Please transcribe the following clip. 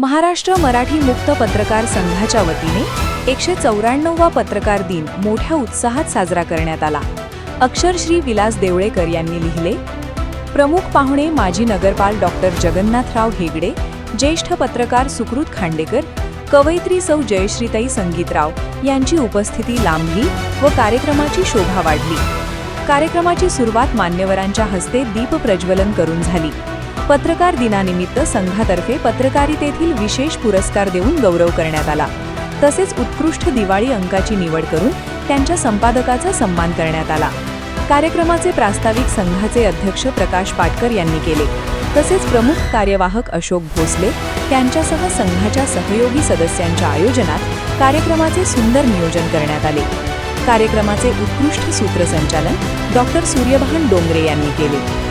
महाराष्ट्र मराठी मुक्त पत्रकार संघाच्या वतीने एकशे चौऱ्याण्णववा पत्रकार दिन मोठ्या उत्साहात साजरा करण्यात आला. अक्षरश्री विलास देवळेकर यांनी लिहिले प्रमुख पाहुणे माजी नगरपाल डॉक्टर जगन्नाथराव हेगडे ज्येष्ठ पत्रकार सुकृत खांडेकर कवयित्री सौ जयश्रीताई संगीतराव यांची उपस्थिती लांबली व कार्यक्रमाची शोभा वाढली. कार्यक्रमाची सुरुवात मान्यवरांच्या हस्ते दीपप्रज्वलन करून झाली. पत्रकार दिनानिमित्त संघातर्फे पत्रकारितेतील विशेष पुरस्कार देऊन गौरव करण्यात आला. तसेच उत्कृष्ट दिवाळी अंकाची निवड करून त्यांच्या संपादकाचा सन्मान करण्यात आला. कार्यक्रमाचे प्रास्ताविक संघाचे अध्यक्ष प्रकाश पाटकर यांनी केले. तसेच प्रमुख कार्यवाहक अशोक भोसले त्यांच्यासह संघाच्या सहयोगी सदस्यांच्या आयोजनात कार्यक्रमाचे सुंदर नियोजन करण्यात आले. कार्यक्रमाचे उत्कृष्ट सूत्रसंचालन डॉक्टर सूर्यभान डोंगरे यांनी केले.